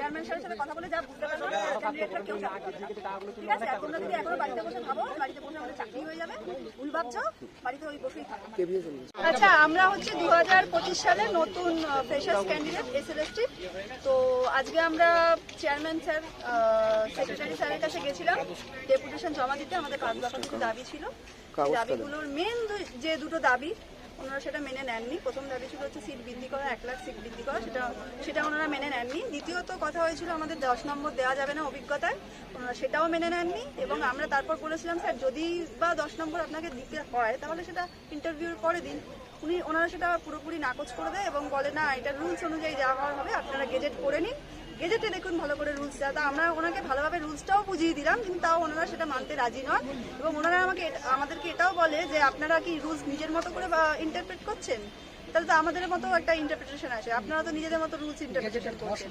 Chairman স্যারের সাথে কথা বলে যা বুঝতে পারব ক্যান্ডিডেটরা কেউ চাকরি ঠিক আছে? তোমরা যদি এখনও বাড়িতে বসে ভাবো বাড়িতে বসে আমাদের চাকরি হয়ে যাবে। ভুল ভাবছ? বাড়িতে ওই বসেই থাকো। আচ্ছা আমরা হচ্ছে দু হাজার পঁচিশ সালে নতুন ফ্রেশার্স ক্যান্ডিডেট এসএলএসটি তো আজকে আমরা চেয়ারম্যান স্যার সেক্রেটারি স্যারের কাছে গেছিলাম। ডেপুটেশন জমা দিতে আমাদের পাঁচ দাবি ছিল। দাবিগুলোর মেন যে দুটো দাবি ওনারা সেটা মেনে নেননি। প্রথম দাবি ছিল হচ্ছে সিট বৃদ্ধি করা, এক লাখ সিট বৃদ্ধি করা, সেটা সেটা ওনারা মেনে নেননি। দ্বিতীয়ত কথা হয়েছিল আমাদের দশ নম্বর দেওয়া যাবে না অভিজ্ঞতায়। ওনারা সেটাও মেনে নেননি এবং আমরা তারপর বলেছিলাম, স্যার, যদি বা দশ নম্বর আপনাকে দিতে হয়, তাহলে সেটা ইন্টারভিউর পরে দিন। উনি ওনারা সেটা পুরোপুরি নাকচ করে দেয় এবং বলে, না, এটা রুলস অনুযায়ী যা হওয়ার হবে, আপনারা গেজেট করে নিন। গেজেটে দেখুন ভালো করে রুলস দেওয়া তা আমরা ওনাকে ভালোভাবে রুলসটাও বুঝিয়ে দিলাম, কিন্তু তাও ওনারা সেটা মানতে রাজি নয় এবং ওনারা আমাকে আমাদেরকে এটাও বলে যে আপনারা কি রুলস নিজের মতো করে ইন্টারপ্রেট করছেন? তাহলে তো আমাদের মতো একটা ইন্টারপ্রিটেশন আছে আপনারা তো নিজেদের মতো রুলস ইন্টারপ্রিটেশন করছেন।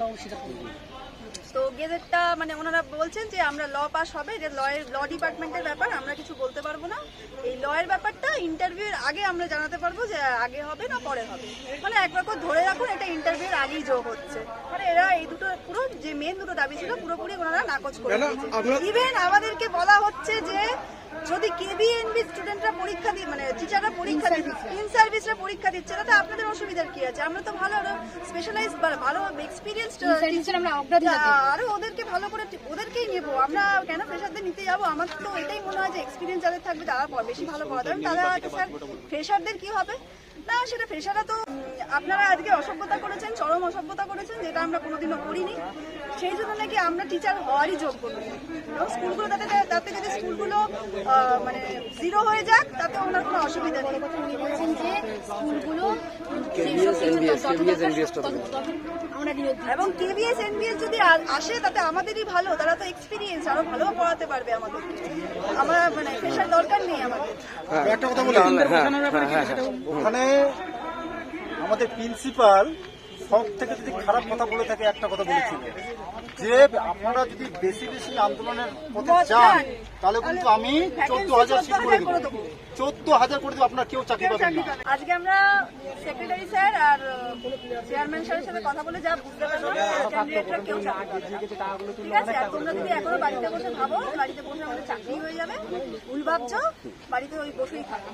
তো গেজেটটা মানে ওনারা বলছেন যে আমরা ল পাস হবে যে লয়ের ল ডিপার্টমেন্টের ব্যাপার আমরা কিছু বলতে পারব না। এই লয়ের ব্যাপারটা ইন্টারভিউর আগে আমরা জানাতে পারব যে আগে হবে না পরে হবে। মানে এক রকম ধরে রাখুন এটা ইন্টারভিউর আগেই যোগ হচ্ছে। মানে এরা এই দুটো পুরো যে মেন দুটো দাবি ছিল পুরোপুরি ওনারা নাকচ করে ইভেন আমাদেরকে বলা হচ্ছে যে যদি কেবিএনবি স্টুডেন্টরা পরীক্ষা দিয়ে মানে টিচাররা পরীক্ষা দিচ্ছে ইন সার্ভিসরা পরীক্ষা দিচ্ছে তাতে আপনাদের অসুবিধার কি আছে? আমরা তো ভালো স্পেশালাইজ ভালো এক্সপিরিয়েন্স আমরা। আরও ওদেরকে ভালো করে ওদেরকেই নেব। আমরা কেন ফ্রেশারদের নিতে যাব আমার তো এটাই মনে হয় যে এক্সপিরিয়েন্স যাদের থাকবে তারা বেশি ভালো পড়াতে পারবে। তাহলে হয়তো স্যার ফ্রেশারদের কি হবে? না সেটা ফ্রেশাররা তো আপনারা আজকে অসভ্যতা করেছেন চরম অসভ্যতা করেছেন যেটা আমরা কোনোদিনও করিনি। সেই জন্য নাকি আমরা টিচার হওয়ারই যোগ্য নই। এবং স্কুলগুলো তাতে তাতে যদি স্কুলগুলো মানে জিরো হয়ে যাক তাতে ওনার কোনো অসুবিধা নেই। বলছেন যে স্কুলগুলো এবং কেবিএস এনবিএস যদি আসে তাতে আমাদেরই ভালো তারা তো এক্সপিরিয়েন্স আরও ভালো পড়াতে পারবে আমাদের। আমরা মানে পেশার দরকার নেই আমাদের। একটা কথা বলি। ওখানে আমাদের প্রিন্সিপাল সব থেকে যদি খারাপ কথা বলে থাকে একটা কথা বলেছিল। যে আপনারা যদি বেশি বেশি আন্দোলনের পথে যান তাহলে কিন্তু আমি চোদ্দ হাজার সিট করে দেবো। চোদ্দ হাজার করে দেবো আপনার কেউ চাকরি পাবেন না। আজকে আমরা সেক্রেটারি স্যার আর চেয়ারম্যান স্যারের সাথে কথা বলে যা বুঝতে পারলাম কেউ। ঠিক আছে? আর তোমরা যদি এখনও বাড়িতে বসে ভাবো বাড়িতে বসে আমাদের চাকরি হয়ে যাবে। ভুল ভাবছ বাড়িতে ওই বসেই থাকো।